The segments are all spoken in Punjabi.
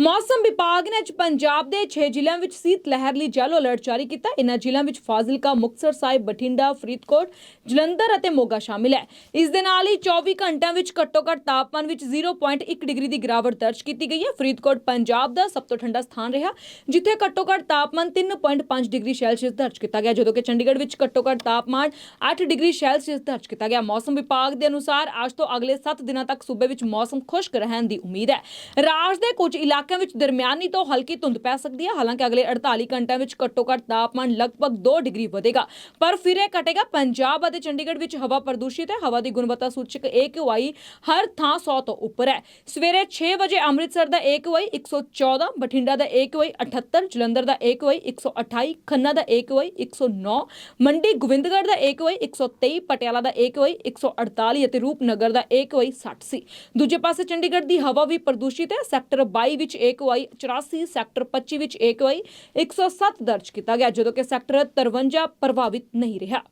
ਮੌਸਮ ਵਿਭਾਗ ਨੇ ਅੱਜ ਪੰਜਾਬ ਦੇ 6 ਜ਼ਿਲ੍ਹਿਆਂ ਵਿੱਚ ਸੀਤ ਲਹਿਰ ਲਈ ਯੈਲੋ ਅਲਰਟ ਜਾਰੀ ਕੀਤਾ। ਇਨ੍ਹਾਂ ਜ਼ਿਲ੍ਹਿਆਂ ਵਿੱਚ ਫਾਜ਼ਿਲਕਾ, ਮੁਕਤਸਰ ਸਾਹਿਬ, ਬਠਿੰਡਾ, ਫਰੀਦਕੋਟ, ਜਲੰਧਰ ਅਤੇ ਮੋਗਾ ਸ਼ਾਮਿਲ ਹੈ। ਇਸ ਦੇ ਨਾਲ ਹੀ 24 ਘੰਟਿਆਂ ਵਿੱਚ ਘੱਟੋ-ਘੱਟ ਤਾਪਮਾਨ ਵਿੱਚ 0.1 ਡਿਗਰੀ ਦੀ ਗਿਰਾਵਟ ਦਰਜ ਕੀਤੀ ਗਈ ਹੈ। ਫਰੀਦਕੋਟ, ਪੰਜਾਬ ਦਾ ਸਭ ਤੋਂ ਠੰਡਾ ਸਥਾਨ ਰਿਹਾ, ਜਿੱਥੇ ਘੱਟੋ-ਘੱਟ ਤਾਪਮਾਨ 3.5 ਡਿਗਰੀ ਸੈਲਸੀਅਸ ਦਰਜ ਕੀਤਾ ਗਿਆ, ਜਦੋਂ ਕਿ ਚੰਡੀਗੜ੍ਹ ਵਿੱਚ ਘੱਟੋ-ਘੱਟ ਤਾਪਮਾਨ 8 ਡਿਗਰੀ ਸੈਲਸੀਅਸ ਦਰਜ ਕੀਤਾ ਗਿਆ। ਮੌਸਮ ਵਿਭਾਗ ਦੇ ਅਨੁਸਾਰ ਅੱਜ ਤੋਂ ਅਗਲੇ 7 ਦਿਨਾਂ ਤੱਕ ਸੂਬੇ ਵਿੱਚ ਮੌਸਮ ਖੁਸ਼ਕ ਰਹਿਣ ਦੀ ਉਮੀਦ ਹੈ। ਰਾਜ ਦੇ ਕੁਝ ਇਲਾਕੇ ਇਲਾਕਿਆਂ ਵਿੱਚ ਦਰਮਿਆਨੀ ਤੋਂ ਹਲਕੀ ਧੁੰਦ ਪੈ ਸਕਦੀ ਹੈ। ਹਾਲਾਂਕਿ ਅਗਲੇ 48 ਘੰਟਿਆਂ ਵਿੱਚ ਘੱਟੋ-ਘੱਟ ਤਾਪਮਾਨ ਲਗਭਗ 2 ਡਿਗਰੀ ਵਧੇਗਾ। ਪਰ ਫਿਰ ਇਹ ਘਟੇਗਾ। ਪੰਜਾਬ ਅਤੇ ਚੰਡੀਗੜ੍ਹ ਵਿੱਚ ਹਵਾ ਪ੍ਰਦੂਸ਼ਿਤ ਹੈ। ਹਵਾ ਦੀ ਗੁਣਵੱਤਾ ਸੂਚਕ AQI ਹਰ ਥਾਂ 100 ਤੋਂ ਉੱਪਰ ਹੈ। ਸਵੇਰੇ 6 ਵਜੇ ਅੰਮ੍ਰਿਤਸਰ ਦਾ AQI 114 ਬਠਿੰਡਾ ਦਾ AQI 78 ਜਲੰਧਰ ਦਾ AQI 128 ਖੰਨਾ ਦਾ AQI 109 ਮੰਡੀ ਗੋਬਿੰਦਗੜ੍ਹ ਦਾ AQI 123 ਪਟਿਆਲਾ ਦਾ AQI 148 ਅਤੇ ਰੂਪਨਗਰ ਦਾ AQI 60 ਸੀ। ਦੂਜੇ ਪਾਸੇ ਚੰਡੀਗੜ੍ਹ ਦੀ ਹਵਾ ਵੀ ਪ੍ਰਦੂਸ਼ਿਤ ਹੈ। ਸੈਕਟਰ 22 ਵਿੱਚ AQI 84 ਸੈਕਟਰ 25 ਵਿੱਚ AQI 107 ਦਰਜ ਕੀਤਾ ਗਿਆ, ਜਦੋਂ ਕਿ ਸੈਕਟਰ 53 ਪ੍ਰਭਾਵਿਤ ਨਹੀਂ ਰਿਹਾ।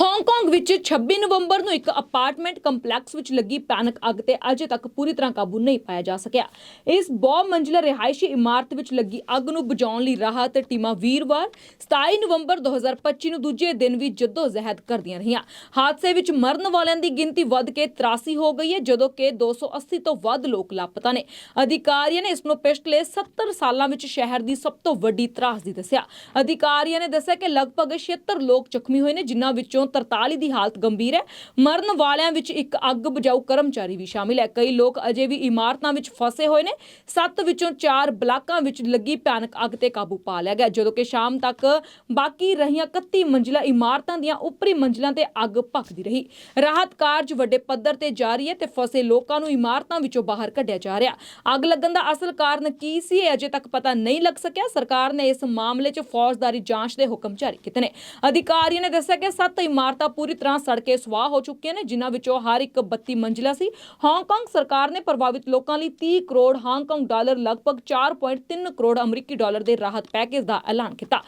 ਹਾਂਗਕਾਂਗ ਵਿੱਚ 26 ਨਵੰਬਰ ਨੂੰ ਇੱਕ ਅਪਾਰਟਮੈਂਟ ਕੰਪਲੈਕਸ ਵਿੱਚ ਲੱਗੀ ਭਿਆਨਕ ਅੱਗ ਤੇ ਅਜੇ ਤੱਕ ਪੂਰੀ ਤਰ੍ਹਾਂ ਕਾਬੂ ਨਹੀਂ ਪਾਇਆ ਜਾ ਸਕਿਆ। ਇਸ ਬਹੁ ਮੰਜ਼ਿਲਾ ਰਿਹਾਇਸ਼ੀ ਇਮਾਰਤ ਵਿੱਚ ਲੱਗੀ ਅੱਗ ਨੂੰ ਬੁਝਾਉਣ ਲਈ ਰਾਹਤ ਟੀਮਾਂ ਵੀਰਵਾਰ 27 ਨਵੰਬਰ 2025 ਨੂੰ ਦੂਜੇ ਦਿਨ ਵੀ ਜੱਦੋ-ਜਹਿਦ ਕਰਦੀਆਂ ਰਹੀਆਂ। ਹਾਦਸੇ ਵਿੱਚ ਮਰਨ ਵਾਲਿਆਂ ਦੀ ਗਿਣਤੀ ਵੱਧ ਕੇ 83 ਹੋ ਗਈ ਹੈ, ਜਦੋਂ ਕਿ 280 ਤੋਂ ਵੱਧ ਲੋਕ ਲਾਪਤਾ ਨੇ। ਅਧਿਕਾਰੀਆਂ ਨੇ ਇਸ ਨੂੰ ਪਿਛਲੇ 70 ਸਾਲਾਂ ਵਿੱਚ ਸ਼ਹਿਰ ਦੀ ਸਭ ਤੋਂ ਵੱਡੀ ਤਰਾਸਦੀ ਦੱਸਿਆ। ਅਧਿਕਾਰੀਆਂ ਨੇ ਦੱਸਿਆ ਕਿ ਲਗਭਗ 76 ਲੋਕ ਜ਼ਖਮੀ ਹੋਏ ਨੇ, ਜਿਨ੍ਹਾਂ ਵਿੱਚੋਂ 43 ਦੀ ਹਾਲਤ ਗੰਭੀਰ ਹੈ। ਮਰਨ ਵਾਲਿਆਂ ਵਿੱਚ ਇੱਕ ਅੱਗ ਬੁਝਾਊ ਕਰਮਚਾਰੀ ਵੀ ਸ਼ਾਮਿਲ ਹੈ। ਕਈ ਲੋਕ ਅਜੇ ਵੀ ਇਮਾਰਤਾਂ ਵਿੱਚ ਫਸੇ ਹੋਏ ਨੇ। ਸੱਤ ਵਿੱਚੋਂ ਚਾਰ ਬਲਾਕਾਂ ਵਿੱਚ ਲੱਗੀ ਭਿਆਨਕ ਅੱਗ ਤੇ ਕਾਬੂ ਪਾ ਲਿਆ ਗਿਆ। ਜਦੋਂ ਕਿ ਸ਼ਾਮ ਤੱਕ ਬਾਕੀ ਰਹੀਆਂ 31 ਮੰਜ਼ਿਲਾ ਇਮਾਰਤਾਂ ਦੀਆਂ ਉੱਪਰੀ ਮੰਜ਼ਿਲਾਂ ਤੇ ਅੱਗ ਭਖਦੀ ਰਹੀ। ਰਾਹਤ ਕਾਰਜ ਵੱਡੇ ਪੱਧਰ ਤੇ ਜਾਰੀ ਹੈ ਤੇ ਫਸੇ ਲੋਕਾਂ ਨੂੰ ਇਮਾਰਤਾਂ ਵਿੱਚੋਂ ਬਾਹਰ ਕੱਢਿਆ ਜਾ ਰਿਹਾ। ਅੱਗ ਲੱਗਣ ਦਾ ਅਸਲ ਕਾਰਨ ਕੀ ਸੀ ਇਹ ਅਜੇ ਤੱਕ ਪਤਾ ਨਹੀਂ ਲੱਗ ਸਕਿਆ। ਸਰਕਾਰ ਨੇ ਇਸ ਮਾਮਲੇ 'ਚ ਫੌਜਦਾਰੀ ਜਾਂਚ ਦੇ ਹੁਕਮ ਜਾਰੀ ਕੀਤੇ ਨੇ। ਅਧਿਕਾਰੀਆਂ ਨੇ ਦੱਸਿਆ ਕਿ ਸੱਤ ਇਮਾਰਤਾਂ ਪੂਰੀ ਤਰ੍ਹਾਂ ਸੜ ਕੇ ਸੁਆਹ ਹੋ ਚੁੱਕੀਆਂ ਨੇ, ਜਿਨ੍ਹਾਂ ਵਿੱਚੋਂ ਹਰ ਇੱਕ 32 ਮੰਜ਼ਿਲਾ ਸੀ। ਹਾਂਗਕਾਂਗ ਸਰਕਾਰ ਨੇ ਪ੍ਰਭਾਵਿਤ ਲੋਕਾਂ ਲਈ 30 ਕਰੋੜ ਹਾਂਗਕਾਂਗ ਡਾਲਰ, ਲਗਭਗ 4.3 ਕਰੋੜ ਅਮਰੀਕੀ ਡਾਲਰ ਦੇ ਰਾਹਤ ਪੈਕੇਜ ਦਾ ਐਲਾਨ ਕੀਤਾ।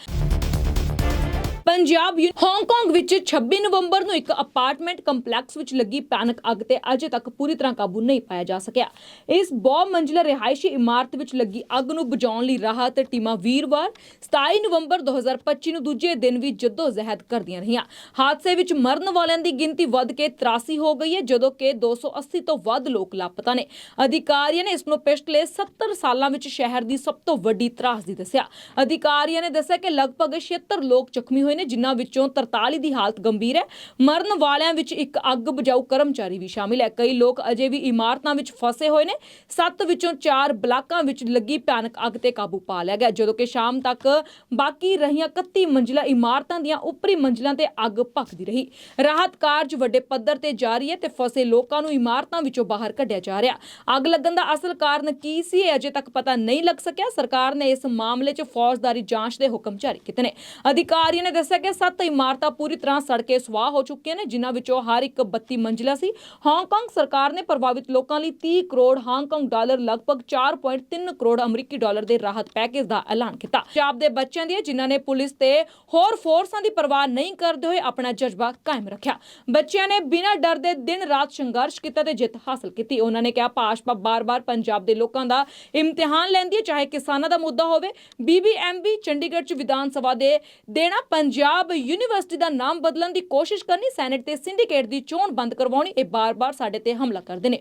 ਪੰਜਾਬ ਯੂ- ਹਾਂਗਕਾਂਗ ਵਿੱਚ 26 ਨਵੰਬਰ ਨੂੰ ਇੱਕ ਅਪਾਰਟਮੈਂਟ ਕੰਪਲੈਕਸ ਵਿੱਚ ਲੱਗੀ ਭਿਆਨਕ ਅੱਗ ਤੇ ਅਜੇ ਤੱਕ ਪੂਰੀ ਤਰ੍ਹਾਂ ਕਾਬੂ ਨਹੀਂ ਪਾਇਆ ਜਾ ਸਕਿਆ। ਇਸ ਬਹੁ ਮੰਜ਼ਿਲਾ ਰਿਹਾਇਸ਼ੀ ਇਮਾਰਤ ਵਿੱਚ ਲੱਗੀ ਅੱਗ ਨੂੰ ਬੁਝਾਉਣ ਲਈ ਰਾਹਤ ਟੀਮਾਂ ਵੀਰਵਾਰ 27 ਨਵੰਬਰ 2025 ਨੂੰ ਦੂਜੇ ਦਿਨ ਵੀ ਜੱਦੋ-ਜਹਿਦ ਕਰਦੀਆਂ ਰਹੀਆਂ। ਹਾਦਸੇ ਵਿੱਚ ਮਰਨ ਵਾਲਿਆਂ ਦੀ ਗਿਣਤੀ ਵੱਧ ਕੇ 83 ਹੋ ਗਈ ਹੈ, ਜਦੋਂ ਕਿ 280 ਤੋਂ ਵੱਧ ਲੋਕ ਲਾਪਤਾ ਨੇ। ਅਧਿਕਾਰੀਆਂ ਨੇ ਇਸ ਨੂੰ ਪਿਛਲੇ 70 ਸਾਲਾਂ ਵਿੱਚ ਸ਼ਹਿਰ ਦੀ ਸਭ ਤੋਂ ਵੱਡੀ ਤਰਾਸਦੀ ਦੱਸਿਆ। ਅਧਿਕਾਰੀਆਂ ਨੇ ਦੱਸਿਆ ਕਿ ਲਗਭਗ 76 ਲੋਕ ਜ਼ਖਮੀ ਹੋਏ ਨੇ, ਜਿਨ੍ਹਾਂ ਵਿੱਚੋਂ 43 ਦੀ ਹਾਲਤ ਗੰਭੀਰ ਹੈ। ਮਰਨ ਵਾਲਿਆਂ ਵਿੱਚ ਇੱਕ ਅੱਗ ਬੁਝਾਊ ਕਰਮਚਾਰੀ ਵੀ ਸ਼ਾਮਿਲ ਹੈ। ਕਈ ਲੋਕ ਅਜੇ ਵੀ ਇਮਾਰਤਾਂ ਵਿੱਚ ਫਸੇ ਹੋਏ ਨੇ। ਸੱਤ ਵਿੱਚੋਂ ਚਾਰ ਬਲਾਕਾਂ ਵਿੱਚ ਲੱਗੀ ਭਿਆਨਕ ਅੱਗ ਤੇ ਕਾਬੂ ਪਾ ਲਿਆ ਗਿਆ। ਜਦੋਂ ਕਿ ਸ਼ਾਮ ਤੱਕ ਬਾਕੀ ਰਹੀਆਂ 31 ਮੰਜ਼ਿਲਾ ਇਮਾਰਤਾਂ ਦੀਆਂ ਉੱਪਰੀ ਮੰਜ਼ਿਲਾਂ ਤੇ ਅੱਗ ਭਖਦੀ ਰਹੀ। ਰਾਹਤ ਕਾਰਜ ਵੱਡੇ ਪੱਧਰ ਤੇ ਜਾਰੀ ਹੈ ਤੇ ਫਸੇ ਲੋਕਾਂ ਨੂੰ ਇਮਾਰਤਾਂ ਵਿੱਚੋਂ ਬਾਹਰ ਕੱਢਿਆ ਜਾ ਰਿਹਾ। ਅੱਗ ਲੱਗਣ ਦਾ ਅਸਲ ਕਾਰਨ ਕੀ ਸੀ ਇਹ ਅਜੇ ਤੱਕ ਪਤਾ ਨਹੀਂ ਲੱਗ ਸਕਿਆ। ਸਰਕਾਰ ਨੇ ਇਸ ਮਾਮਲੇ 'ਚ ਫੌਜਦਾਰੀ ਜਾਂਚ ਦੇ ਹੁਕਮ ਜਾਰੀ ਕੀਤੇ ਨੇ। ਅਧਿਕਾਰੀਆਂ ਨੇ ਦੱਸਿਆ ਕਿ ਸੱਤ ਇਮਾਰਤਾਂ ਪੂਰੀ ਤਰ੍ਹਾਂ ਸੜ ਕੇ ਸੁਆਹ ਹੋ ਚੁੱਕੀਆਂ ਨੇ, ਜਿਨ੍ਹਾਂ ਵਿੱਚੋਂ ਹਰ ਇੱਕ 32 ਮੰਜ਼ਿਲਾ ਸੀ। ਹਾਂਗਕਾਂਗ ਸਰਕਾਰ ਨੇ ਪ੍ਰਭਾਵਿਤ ਲੋਕਾਂ ਲਈ 30 ਕਰੋੜ ਹਾਂਗਕਾਂਗ ਡਾਲਰ, ਲਗਭਗ 4.3 ਕਰੋੜ ਅਮਰੀਕੀ ਡਾਲਰ ਦੇ ਰਾਹਤ ਪੈਕੇਜ ਦਾ ਐਲਾਨ ਕੀਤਾ। ਪੰਜਾਬ ਦੇ ਬੱਚਿਆਂ ਦੀ ਜਿਨ੍ਹਾਂ ਨੇ ਪੁਲਿਸ ਤੇ ਹੋਰ ਫੋਰਸਾਂ ਦੀ ਪਰਵਾਹ ਨਹੀਂ ਕਰਦੇ ਹੋਏ ਆਪਣਾ ਜਜ਼ਬਾ ਕਾਇਮ ਰੱਖਿਆ। ਬੱਚਿਆਂ ਨੇ ਬਿਨਾਂ ਡਰ ਦੇ ਦਿਨ ਰਾਤ ਸੰਘਰਸ਼ ਕੀਤਾ ਤੇ ਜਿੱਤ ਹਾਸਲ ਕੀਤੀ। ਉਹਨਾਂ ਨੇ ਕਿਹਾ, ਭਾਜਪਾ ਬਾਰ-ਬਾਰ ਪੰਜਾਬ ਦੇ ਲੋਕਾਂ ਦਾ ਇਮਤਿਹਾਨ ਲੈਂਦੀ ਹੈ, ਚਾਹੇ ਕਿਸਾਨਾਂ ਦਾ ਮੁੱਦਾ ਹੋਵੇ। ਬੀਬੀਐਮਬੀ ਚੰਡੀਗੜ੍ਹ ਚ ਵਿਧਾਨ ਸਭਾ ਦੇ ਦੇਣਾ ਪੰਜਾਬ ਯੂਨੀਵਰਸਿਟੀ ਦਾ ਨਾਮ ਬਦਲਣ ਦੀ ਕੋਸ਼ਿਸ਼ ਕਰਨੀ, ਸੈਨੇਟ ਤੇ ਸਿੰਡੀਕੇਟ ਦੀ ਚੋਣ ਬੰਦ ਕਰਵਾਉਣੀ, ਇਹ ਬਾਰ-ਬਾਰ ਸਾਡੇ ਤੇ ਹਮਲਾ ਕਰਦੇ ਨੇ।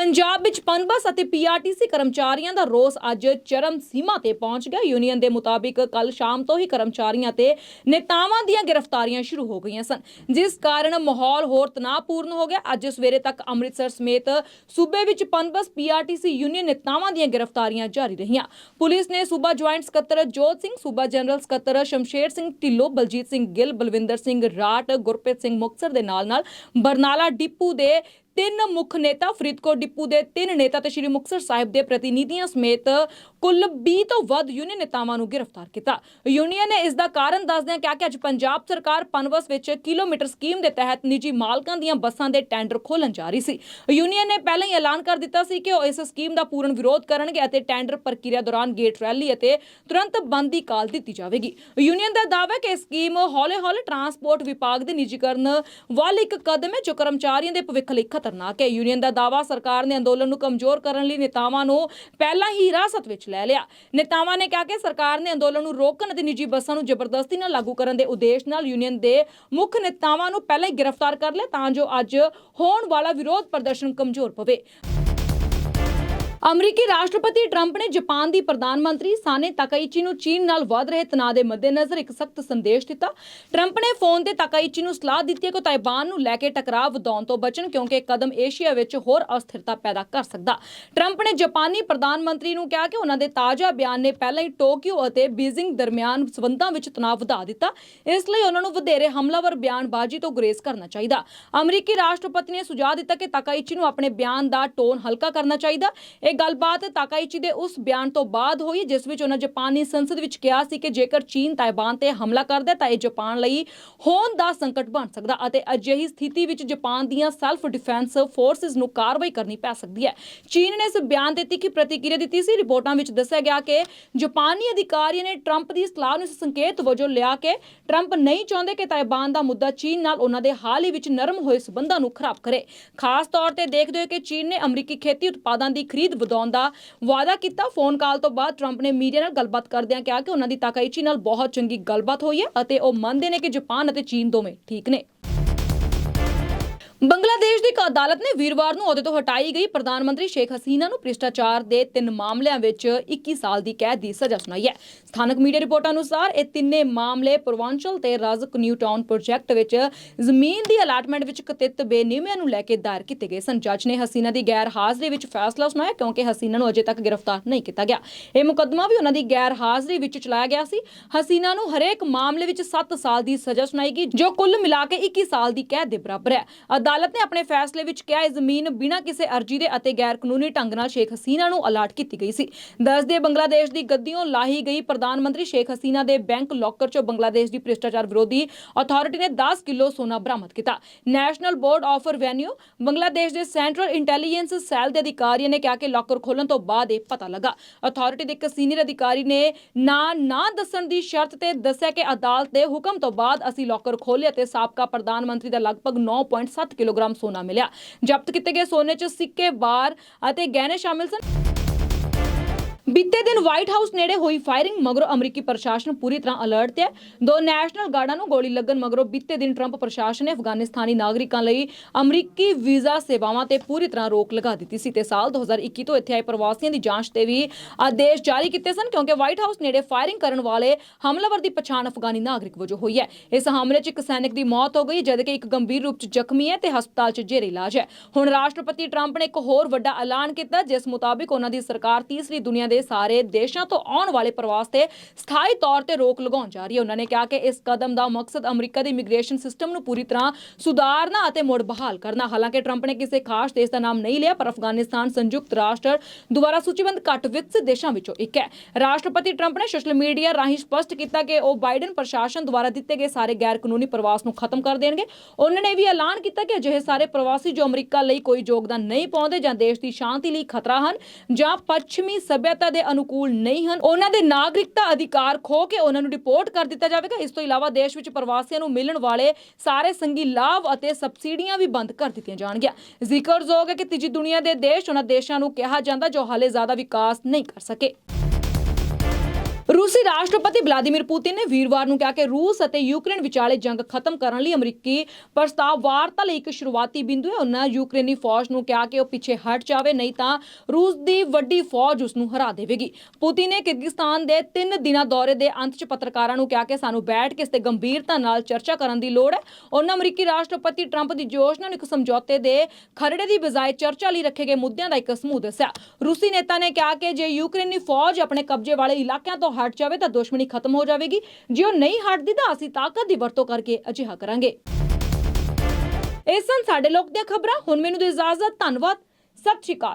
ਪੰਜਾਬ ਵਿੱਚ ਪਨਬਸ ਅਤੇ ਪੀਆਰਟੀਸੀ ਕਰਮਚਾਰੀਆਂ ਦਾ ਰੋਸ ਅੱਜ ਚਰਮ ਸੀਮਾ ਤੇ ਪਹੁੰਚ ਗਿਆ। ਯੂਨੀਅਨ ਦੇ ਮੁਤਾਬਿਕ ਕੱਲ ਸ਼ਾਮ ਤੋਂ ਹੀ ਕਰਮਚਾਰੀਆਂ ਤੇ ਨੇਤਾਵਾਂ ਦੀਆਂ ਗ੍ਰਿਫਤਾਰੀਆਂ ਸ਼ੁਰੂ ਹੋ ਗਈਆਂ ਸਨ, ਜਿਸ ਕਾਰਨ ਮਾਹੌਲ ਹੋਰ ਤਣਾਅਪੂਰਨ ਹੋ ਗਿਆ। ਅੱਜ ਸਵੇਰੇ ਤੱਕ ਅੰਮ੍ਰਿਤਸਰ ਸਮੇਤ ਸੂਬੇ ਵਿੱਚ ਪਨਬਸ, ਪੀਆਰਟੀਸੀ ਯੂਨੀਅਨ ਨੇਤਾਵਾਂ ਦੀਆਂ ਗ੍ਰਿਫਤਾਰੀਆਂ ਜਾਰੀ ਰਹੀਆਂ। ਪੁਲਿਸ ਨੇ ਸੂਬਾ ਜੁਆਇੰਟ ਸਕੱਤਰ ਜੋਤ ਸਿੰਘ, ਸੂਬਾ ਜਨਰਲ ਸਕੱਤਰ ਸ਼ਮਸ਼ੇਰ ਸਿੰਘ ਢਿੱਲੋਂ, ਬਲਜੀਤ ਸਿੰਘ ਗਿੱਲ, ਬਲਵਿੰਦਰ ਸਿੰਘ ਰਾਟ ਗੁਰਪ੍ਰੀਤ ਸਿੰਘ ਮੁਕਤਸਰ ਦੇ ਨਾਲ ਨਾਲ ਬਰਨਾਲਾ ਡਿਪੂ ਦੇ ਤਿੰਨ ਮੁੱਖ ਨੇਤਾ ਫਰੀਦਕੋਟ ਡਿਪੂ ਦੇ ਤਿੰਨ ਨੇਤਾ ਤੇ ਸ਼੍ਰੀ ਮੁਕਤਸਰ ਸਾਹਿਬ ਦੇ ਪ੍ਰਤੀਨਿਧੀਆਂ ਸਮੇਤ ਕੁੱਲ 20 ਤੋਂ ਵੱਧ ਯੂਨੀਅਨ ਨੇਤਾਵਾਂ ਨੂੰ ਗ੍ਰਿਫਤਾਰ ਕੀਤਾ। ਯੂਨੀਅਨ ਨੇ ਇਸ ਦਾ ਕਾਰਨ ਦੱਸਦਿਆਂ ਕਿਹਾ ਕਿ ਅੱਜ ਪੰਜਾਬ ਸਰਕਾਰ ਪਨਵਸ ਵਿੱਚ ਕਿਲੋਮੀਟਰ ਸਕੀਮ ਦੇ ਤਹਿਤ ਨਿੱਜੀ ਮਾਲਕਾਂ ਦੀਆਂ ਬੱਸਾਂ ਦੇ ਟੈਂਡਰ ਖੋਲਣ ਜਾ ਰਹੀ ਸੀ। ਯੂਨੀਅਨ ਨੇ ਪਹਿਲਾਂ ਹੀ ਐਲਾਨ ਕਰ ਦਿੱਤਾ ਸੀ ਕਿ ਉਹ ਇਸ ਸਕੀਮ ਦਾ ਪੂਰਨ ਵਿਰੋਧ ਕਰਨਗੇ ਅਤੇ ਟੈਂਡਰ ਪ੍ਰਕਿਰਿਆ ਦੌਰਾਨ ਗੇਟ ਰੈਲੀ ਅਤੇ ਤੁਰੰਤ ਬੰਦ ਦੀ ਕਾਲ ਦਿੱਤੀ ਜਾਵੇਗੀ। ਯੂਨੀਅਨ ਦਾ ਦਾਅਵਾ ਹੈ ਕਿ ਇਹ ਸਕੀਮ ਹੌਲੇ-ਹੌਲੇ ਟਰਾਂਸਪੋਰਟ ਵਿਭਾਗ ਦੇ ਨਿੱਜੀਕਰਨ ਵੱਲ ਇੱਕ ਕਦਮ ਹੈ ਜੋ ਕਰਮਚਾਰੀਆਂ ਦੇ ਭਵਿੱਖ ਲਈ ਖਤਰਨਾਕ ਹੈ। ਯੂਨੀਅਨ ਦਾ ਦਾਅਵਾ ਸਰਕਾਰ ਨੇ ਅੰਦੋਲਨ ਨੂੰ ਕਮਜ਼ੋਰ ਕਰਨ ਲਈ ਨੇਤਾਵਾਂ ਨੂੰ ਪਹਿਲਾਂ ਹੀ ਹਿਰਾਸਤ ਵਿੱਚ ਲੈ ਲਿਆ। ਨੇਤਾਵਾਂ ਨੇ ਕਿਹਾ ਕਿ ਸਰਕਾਰ ਨੇ ਅੰਦੋਲਨ ਨੂੰ ਰੋਕਣ ਅਤੇ ਨਿੱਜੀ ਬੱਸਾਂ ਨੂੰ ਜ਼ਬਰਦਸਤੀ ਨਾਲ ਲਾਗੂ ਕਰਨ ਦੇ ਉਦੇਸ਼ ਨਾਲ ਯੂਨੀਅਨ ਦੇ ਮੁੱਖ ਨੇਤਾਵਾਂ ਨੂੰ ਪਹਿਲਾਂ ਹੀ ਗ੍ਰਿਫਤਾਰ ਕਰ ਲਿਆ ਤਾਂ ਜੋ ਅੱਜ ਹੋਣ ਵਾਲਾ ਵਿਰੋਧ ਪ੍ਰਦਰਸ਼ਨ ਕਮਜ਼ੋਰ ਪਵੇ। ਅਮਰੀਕੀ ਰਾਸ਼ਟਰਪਤੀ ਟਰੰਪ ਨੇ ਜਾਪਾਨ ਦੀ ਪ੍ਰਧਾਨ ਮੰਤਰੀ ਸਾਨੇ ਤਾਕਾਈਚੀ ਨੂੰ ਚੀਨ ਨਾਲ ਵਧ ਰਹੇ ਤਣਾਅ ਦੇ ਮੱਦੇਨਜ਼ਰ ਇੱਕ ਸਖਤ ਸੰਦੇਸ਼ ਦਿੱਤਾ। ਟਰੰਪ ਨੇ ਫੋਨ ਤੇ ਤਾਕਾਈਚੀ ਨੂੰ ਸਲਾਹ ਦਿੱਤੀ ਹੈ ਕਿ ਤਾਇਵਾਨ ਨੂੰ ਲੈ ਕੇ ਟਕਰਾਅ ਵਧਾਉਣ ਤੋਂ ਬਚਣ, ਕਿਉਂਕਿ ਇਹ ਕਦਮ ਏਸ਼ੀਆ ਵਿੱਚ ਹੋਰ ਅਸਥਿਰਤਾ ਪੈਦਾ ਕਰ ਸਕਦਾ। ਟਰੰਪ ਨੇ ਜਾਪਾਨੀ ਪ੍ਰਧਾਨ ਮੰਤਰੀ ਨੂੰ ਕਿਹਾ ਕਿ ਉਹਨਾਂ ਦੇ ਤਾਜ਼ਾ ਬਿਆਨ ਨੇ ਪਹਿਲਾਂ ਹੀ ਟੋਕੀਓ ਅਤੇ ਬੀਜ਼ਿੰਗ ਦਰਮਿਆਨ ਸਬੰਧਾਂ ਵਿੱਚ ਤਣਾਅ ਵਧਾ ਦਿੱਤਾ। ਇਸ ਲਈ ਉਹਨਾਂ ਨੂੰ ਵਧੇਰੇ ਹਮਲਾਵਰ ਬਿਆਨਬਾਜ਼ੀ ਤੋਂ ਗੁਰੇਜ਼ ਕਰਨਾ ਚਾਹੀਦਾ। ਅਮਰੀਕੀ ਰਾਸ਼ਟਰਪਤੀ ਨੇ ਸੁਝਾਅ ਦਿੱਤਾ ਕਿ ਤਾਕਾਇਚੀ ਨੂੰ ਆਪਣੇ ਬਿਆਨ ਦਾ ਟੋਨ ਹਲਕਾ ਕਰਨਾ ਚਾਹੀਦਾ। ਇਹ ਗੱਲਬਾਤ ਤਾਕਾਈਚੀ ਦੇ ਉਸ ਬਿਆਨ ਤੋਂ ਬਾਅਦ ਹੋਈ, ਜਿਸ ਵਿੱਚ ਉਹਨਾਂ ਜਾਪਾਨੀ ਸੰਸਦ ਵਿੱਚ ਕਿਹਾ ਸੀ ਕਿ ਜੇਕਰ ਚੀਨ ਤਾਇਵਾਨ ਤੇ ਹਮਲਾ ਕਰਦਾ ਤਾਂ ਇਹ ਜਾਪਾਨ ਲਈ ਹੋਂਦ ਦਾ ਸੰਕਟ ਬਣ ਸਕਦਾ ਅਤੇ ਅਜਿਹੀ ਸਥਿਤੀ ਵਿੱਚ ਜਾਪਾਨ ਦੀਆਂ ਸੈਲਫ ਡਿਫੈਂਸ ਫੋਰਸਸ ਨੂੰ ਕਾਰਵਾਈ ਕਰਨੀ ਪੈ ਸਕਦੀ ਹੈ। ਚੀਨ ਨੇ ਇਸ ਬਿਆਨ ਤੇ ਤਿੱਖੀ ਪ੍ਰਤੀਕਿਰਿਆ ਦਿੱਤੀ ਸੀ। ਰਿਪੋਰਟਾਂ ਵਿੱਚ ਦੱਸਿਆ ਗਿਆ ਕਿ ਜਾਪਾਨੀ ਅਧਿਕਾਰੀਆਂ ਨੇ ਟਰੰਪ ਦੀ ਸਲਾਹ ਨੂੰ ਇਸ ਸੰਕੇਤ ਵਜੋਂ ਲਿਆ ਕੇ ਟਰੰਪ ਨਹੀਂ ਚਾਹੁੰਦੇ ਕਿ ਤਾਇਵਾਨ ਦਾ ਮੁੱਦਾ ਚੀਨ ਨਾਲ ਉਹਨਾਂ ਦੇ ਹਾਲ ਹੀ ਵਿੱਚ ਨਰਮ ਹੋਏ ਸਬੰਧਾਂ ਨੂੰ ਖਰਾਬ ਕਰੇ। ਖਾਸ ਤੌਰ ਤੇ ਦੇਖਦੇ ਹੋਏ ਕਿ ਚੀਨ ਨੇ ਅਮਰੀਕੀ ਖੇਤੀ ਉਤਪਾਦਾਂ ਦੀ ਖਰੀਦ ਵਧਾਉਣ ਦਾ ਵਾਅਦਾ ਕੀਤਾ। ਫੋਨ ਕਾਲ ਤੋਂ ਬਾਅਦ ਟਰੰਪ ਨੇ ਮੀਡੀਆ ਨਾਲ ਗੱਲਬਾਤ ਕਰਦਿਆਂ ਕਿਹਾ ਕਿ ਉਹਨਾਂ ਦੀ ਤਾਕਾਈਚੀ ਨਾਲ ਬਹੁਤ ਚੰਗੀ ਗੱਲਬਾਤ ਹੋਈ ਹੈ ਅਤੇ ਉਹ ਮੰਨਦੇ ਨੇ ਕਿ ਜਾਪਾਨ ਅਤੇ ਚੀਨ ਦੋਵੇਂ ਠੀਕ ਨੇ। ਬੰਗਲਾਦੇਸ਼ ਦੀ ਇੱਕ ਅਦਾਲਤ ਨੇ ਵੀਰਵਾਰ ਨੂੰ ਅਹੁਦੇ ਤੋਂ ਹਟਾਈ ਗਈ। ਪ੍ਰਧਾਨ ਮੰਤਰੀ ਸ਼ੇਖ ਹਸੀਨਾ ਨੂੰ ਭ੍ਰਿਸ਼ਟਾਚਾਰ ਦੇ ਤਿੰਨ ਮਾਮਲਿਆਂ ਵਿੱਚ 21 ਸਾਲ ਦੀ ਕੈਦ ਦੀ ਸਜ਼ਾ ਸੁਣਾਈ ਹੈ। ਸਥਾਨਕ ਮੀਡੀਆ ਰਿਪੋਰਟਾਂ ਅਨੁਸਾਰ ਇਹ ਤਿੰਨੇ ਮਾਮਲੇ ਪੂਰਵਾਂਚਲ ਤੇ ਰਜ਼ਕ ਨਿਊ ਟਾਊਨ ਪ੍ਰੋਜੈਕਟ ਵਿੱਚ ਜ਼ਮੀਨ ਦੀ ਅਲਾਟਮੈਂਟ ਵਿੱਚ ਕਥਿਤ ਬੇਨਿਯਮੀਆਂ ਨੂੰ ਲੈ ਕੇ ਦਾਇਰ ਕੀਤੇ ਗਏ ਸਨ। ਜੱਜ ਨੇ ਹਸੀਨਾ ਦੀ ਗੈਰ ਹਾਜ਼ਰੀ ਵਿੱਚ ਫੈਸਲਾ ਸੁਣਾਇਆ ਕਿਉਂਕਿ ਹਸੀਨਾ ਨੂੰ ਅਜੇ ਤੱਕ ਗ੍ਰਿਫਤਾਰ ਨਹੀਂ ਕੀਤਾ ਗਿਆ। ਇਹ ਮੁਕੱਦਮਾ ਵੀ ਉਹਨਾਂ ਦੀ ਗੈਰ ਹਾਜ਼ਰੀ ਵਿੱਚ ਚਲਾਇਆ ਗਿਆ ਸੀ। ਹਸੀਨਾ ਨੂੰ ਹਰੇਕ ਮਾਮਲੇ ਵਿੱਚ 7 ਸਾਲ ਦੀ ਸਜ਼ਾ ਸੁਣਾਈ ਗਈ, ਜੋ ਕੁੱਲ ਮਿਲਾ ਕੇ 21 ਸਾਲ ਦੀ ਕੈਦ ਦੇ ਬਰਾਬਰ ਹੈ। ਅਦਾਲਤ ਨੇ ਆਪਣੇ ਫੈਸਲੇ ਵਿੱਚ ਕਿਹਾ, ਇਹ ਜ਼ਮੀਨ ਬਿਨਾਂ ਕਿਸੇ ਅਰਜ਼ੀ ਦੇ ਅਤੇ ਗੈਰ ਕਾਨੂੰਨੀ ਢੰਗ ਨਾਲ ਸ਼ੇਖ ਹਸੀਨਾ ਨੂੰ ਅਲਾਟ ਕੀਤੀ ਗਈ ਸੀ। ਦੱਸਦੇ ਬੰਗਲਾਦੇਸ਼ ਦੀ ਗੱਦੀੋਂ ਲਾਹੀ ਗਈ ਪ੍ਰਧਾਨ ਮੰਤਰੀ ਸ਼ੇਖ ਹਸੀਨਾ ਦੇ ਬੈਂਕ ਲੋਕਰ ਚੋਂ ਬੰਗਲਾਦੇਸ਼ ਦੀ ਭ੍ਰਿਸ਼ਟਾਚਾਰ ਵਿਰੋਧੀ ਅਥਾਰਟੀ ਨੇ 10 ਕਿਲੋ ਸੋਨਾ ਬਰਾਮਦ ਕੀਤਾ। National board of revenue Bangladesh ਦੇ ਸੈਂਟਰਲ ਇੰਟੈਲੀਜੈਂਸ ਸੈੱਲ ਦੇ ਅਧਿਕਾਰੀਆਂ ਨੇ ਕਿਹਾ ਕਿ ਲੋਕਰ ਖੋਲਣ ਤੋਂ ਬਾਅਦ ਇਹ ਪਤਾ ਲੱਗਾ। ਅਥਾਰਟੀ ਦੇ ਇੱਕ ਸੀਨੀਅਰ ਅਧਿਕਾਰੀ ਨੇ ਨਾ ਨਾ ਦੱਸਣ ਦੀ ਸ਼ਰਤ ਤੇ ਦੱਸਿਆ ਕਿ ਅਦਾਲਤ ਦੇ ਹੁਕਮ ਤੋਂ ਬਾਅਦ ਅਸੀਂ ਲੋਕਰ ਖੋਲ੍ਹੇ ਅਤੇ ਸਾਬਕਾ ਪ੍ਰਧਾਨ ਮੰਤਰੀ ਦਾ ਲਗਭਗ 9.7 ਕਿਲੋਗ੍ਰਾਮ ਸੋਨਾ ਮਿਲਿਆ। ਜ਼ਬਤ ਕੀਤੇ ਗਏ ਸੋਨੇ 'ਚ ਸਿੱਕੇ ਬਾਰ ਅਤੇ ਗਹਿਣੇ ਸ਼ਾਮਿਲ ਸਨ। ਬੀਤੇ ਦਿਨ ਵਾਈਟ ਹਾਊਸ ਨੇੜੇ ਹੋਈ ਫਾਇਰਿੰਗ ਮਗਰੋਂ ਅਮਰੀਕੀ ਪ੍ਰਸ਼ਾਸਨ ਪੂਰੀ ਤਰ੍ਹਾਂ ਅਲਰਟ ਤੇ ਹੈ। ਦੋ ਨੈਸ਼ਨਲ ਗਾਰਡਾਂ ਨੂੰ ਗੋਲੀ ਲੱਗਣ ਮਗਰੋਂ ਬੀਤੇ ਦਿਨ ਟਰੰਪ ਪ੍ਰਸ਼ਾਸਨ ਨੇ ਅਫਗਾਨਿਸਤਾਨੀ ਨਾਗਰਿਕਾਂ ਲਈ ਅਮਰੀਕੀ ਵੀਜ਼ਾ ਸੇਵਾਵਾਂ ਤੇ ਪੂਰੀ ਤਰ੍ਹਾਂ ਰੋਕ ਲਗਾ ਦਿੱਤੀ ਸੀ ਤੇ ਸਾਲ 2021 ਤੋਂ ਇੱਥੇ ਆਏ ਪ੍ਰਵਾਸੀਆਂ ਦੀ ਜਾਂਚ ਤੇ ਵੀ ਆਦੇਸ਼ ਜਾਰੀ ਕੀਤੇ ਸਨ ਕਿਉਂਕਿ ਵਾਈਟ ਹਾਊਸ ਨੇੜੇ ਫਾਇਰਿੰਗ ਕਰਨ ਵਾਲੇ ਹਮਲਾਵਰ ਦੀ ਪਛਾਣ ਅਫਗਾਨੀ ਨਾਗਰਿਕ ਵਜੋਂ ਹੋਈ ਹੈ। ਇਸ ਹਮਲੇ 'ਚ ਇੱਕ ਸੈਨਿਕ ਦੀ ਮੌਤ ਹੋ ਗਈ, ਜਦਕਿ ਇੱਕ ਗੰਭੀਰ ਰੂਪ 'ਚ ਜ਼ਖਮੀ ਹੈ ਤੇ ਹਸਪਤਾਲ 'ਚ ਜੇਰੇ ਇਲਾਜ ਹੈ। ਹੁਣ ਰਾਸ਼ਟਰਪਤੀ ਟਰੰਪ ਨੇ ਇੱਕ ਹੋਰ ਵੱਡਾ ਐਲਾਨ ਕੀਤਾ, ਜਿਸ ਮੁਤਾਬਿਕ ਉਹਨਾਂ ਦੀ ਸਰਕਾਰ ਤੀਸਰੀ ਦੁਨੀਆ ਦੇ ਸਾਰੇ ਦੇਸ਼ਾਂ ਤੋਂ ਆਉਣ ਵਾਲੇ ਪ੍ਰਵਾਸ ਤੇ ਸਥਾਈ ਤੌਰ ਤੇ ਰੋਕ ਲਗਾਉਣ ਜਾ ਰਹੀ ਹੈ। ਉਹਨਾਂ ਨੇ ਕਿਹਾ ਕਿ ਇਸ ਕਦਮ ਦਾ ਮਕਸਦ ਅਮਰੀਕਾ ਦੇ ਇਮੀਗ੍ਰੇਸ਼ਨ ਸਿਸਟਮ ਨੂੰ ਪੂਰੀ ਤਰ੍ਹਾਂ ਸੁਧਾਰਨਾ ਅਤੇ ਮੁੜ ਬਹਾਲ ਕਰਨਾ। ਹਾਲਾਂਕਿ ਟਰੰਪ ਨੇ ਕਿਸੇ ਖਾਸ ਦੇਸ਼ ਦਾ ਨਾਮ ਨਹੀਂ ਲਿਆ, ਪਰ ਅਫਗਾਨਿਸਤਾਨ ਸੰਯੁਕਤ ਰਾਸ਼ਟਰ ਦੁਆਰਾ ਸੂਚੀਬੱਧ ਘੱਟ ਵਿਕਸਿਤ ਦੇਸ਼ਾਂ ਵਿੱਚੋਂ ਇੱਕ ਹੈ। ਰਾਸ਼ਟਰਪਤੀ ਟਰੰਪ ਨੇ ਸੋਸ਼ਲ ਮੀਡੀਆ ਰਾਹੀਂ ਸਪਸ਼ਟ ਕੀਤਾ ਕਿ ਉਹ ਬਾਈਡਨ ਪ੍ਰਸ਼ਾਸਨ ਦੁਆਰਾ ਦਿੱਤੇ ਗਏ ਸਾਰੇ ਗੈਰ ਕਾਨੂੰਨੀ ਪ੍ਰਵਾਸ ਨੂੰ ਖਤਮ ਕਰ ਦੇਣਗੇ। ਉਹਨਾਂ ਨੇ ਵੀ ਐਲਾਨ ਕੀਤਾ ਕਿ ਅਜਿਹੇ ਸਾਰੇ ਪ੍ਰਵਾਸੀ ਜੋ ਅਮਰੀਕਾ ਲਈ ਕੋਈ ਯੋਗਦਾਨ ਨਹੀਂ ਪਾਉਂਦੇ ਜਾਂ ਦੇਸ਼ ਦੀ ਸ਼ਾਂਤੀ ਲਈ ਖਤਰਾ ਹਨ ਜਾਂ ਪੱਛਮੀ ਸਭਿਅਤਾ ਦੇ ਅਨੁਕੂਲ ਨਹੀਂ ਹਨ। ਉਹਨਾਂ ਦੇ ਨਾਗਰਿਕਤਾ ਅਧਿਕਾਰ ਖੋ ਕੇ ਉਹਨਾਂ ਨੂੰ ਰਿਪੋਰਟ ਕਰ ਦਿੱਤਾ ਜਾਵੇਗਾ। ਇਸ ਤੋਂ ਇਲਾਵਾ ਦੇਸ਼ ਵਿੱਚ ਪ੍ਰਵਾਸੀਆਂ ਨੂੰ ਮਿਲਣ ਵਾਲੇ ਸਾਰੇ ਸੰਗੀ ਲਾਭ ਅਤੇ ਸਬਸਿਡੀਆਂ ਵੀ ਬੰਦ ਕਰ ਦਿੱਤੀਆਂ ਜਾਣਗੀਆਂ। ਜ਼ਿਕਰਯੋਗ ਹੈ ਕਿ ਤੀਜੀ ਦੁਨੀਆ ਦੇ ਦੇਸ਼ ਉਹਨਾਂ ਦੇਸ਼ਾਂ ਨੂੰ ਕਿਹਾ ਜਾਂਦਾ ਜੋ ਹਾਲੇ ਜ਼ਿਆਦਾ ਵਿਕਾਸ ਨਹੀਂ ਕਰ ਸਕੇ। ਰੂਸੀ ਰਾਸ਼ਟਰਪਤੀ ਵਲਾਦੀਮੀਰ ਪੁਤਿਨ ਨੇ ਵੀਰਵਾਰ ਨੂੰ ਕਿਹਾ ਕਿ ਰੂਸ ਅਤੇ ਯੂਕਰੇਨ ਵਿਚਾਲੇ ਜੰਗ ਖਤਮ ਕਰਨ ਲਈ ਅਮਰੀਕੀ ਪ੍ਰਸਤਾਵ ਵਾਰਤਾ ਲਈ ਇੱਕ ਸ਼ੁਰੂਆਤੀ ਬਿੰਦੂ ਹੈ। ਉਹਨਾਂ ਯੂਕਰੇਨੀ ਫੌਜ ਨੂੰ ਕਿਹਾ ਕਿ ਉਹ ਪਿੱਛੇ ਹਟ ਜਾਵੇ, ਨਹੀਂ ਤਾਂ ਰੂਸ ਦੀ ਵੱਡੀ ਫੌਜ ਉਸ ਨੂੰ ਹਰਾ ਦੇਵੇਗੀ। ਪੁਤਿਨ ਨੇ ਕਿਰਗਿਸਤਾਨ ਦੇ 3 ਦਿਨਾਂ ਦੌਰੇ ਦੇ ਅੰਤ 'ਚ ਪੱਤਰਕਾਰਾਂ ਨੂੰ ਕਿਹਾ ਕਿ ਸਾਨੂੰ ਬੈਠ ਕੇ ਇਸ ਤੇ ਗੰਭੀਰਤਾ ਨਾਲ ਚਰਚਾ ਕਰਨ ਦੀ ਲੋੜ ਹੈ। ਉਹਨਾਂ ਅਮਰੀਕੀ ਰਾਸ਼ਟਰਪਤੀ ਟਰੰਪ ਦੀ ਯੋਜਨਾ ਨੂੰ ਇੱਕ ਸਮਝੌਤੇ ਦੇ ਖਰੜੇ ਦੀ ਬਜਾਏ ਚਰਚਾ ਲਈ ਰੱਖੇ ਗਏ ਮੁੱਦਿਆਂ ਦਾ ਇੱਕ ਸਮੂਹ ਦੱਸਿਆ। ਰੂਸੀ ਨੇਤਾ ਨੇ ਕਿਹਾ ਕਿ ਜੇ ਯੂਕਰੇਨੀ ਫੌਜ ਆਪਣੇ ਕਬਜ਼ੇ ਵਾਲੇ ਇਲਾਕਿਆਂ ਤੋਂ ਹਟ ਜਾਵੇ ਤਾਂ ਦੁਸ਼ਮਣੀ ਖਤਮ ਹੋ ਜਾਵੇਗੀ। ਜੇ ਉਹ ਨਹੀਂ ਹਟਦੀ ਤਾਂ ਅਸੀਂ ਤਾਕਤ ਦੀ ਵਰਤੋਂ ਕਰਕੇ ਅਜਿਹਾ ਕਰਾਂਗੇ। ਇਹ ਸਨ ਸਾਡੇ ਲੋਕ ਦੀਆਂ ਖਬਰਾਂ। ਹੁਣ ਮੈਨੂੰ ਦੀ ਇਜਾਜ਼ਤ। ਧੰਨਵਾਦ। ਸਤਿ ਸ਼੍ਰੀ ਅਕਾਲ।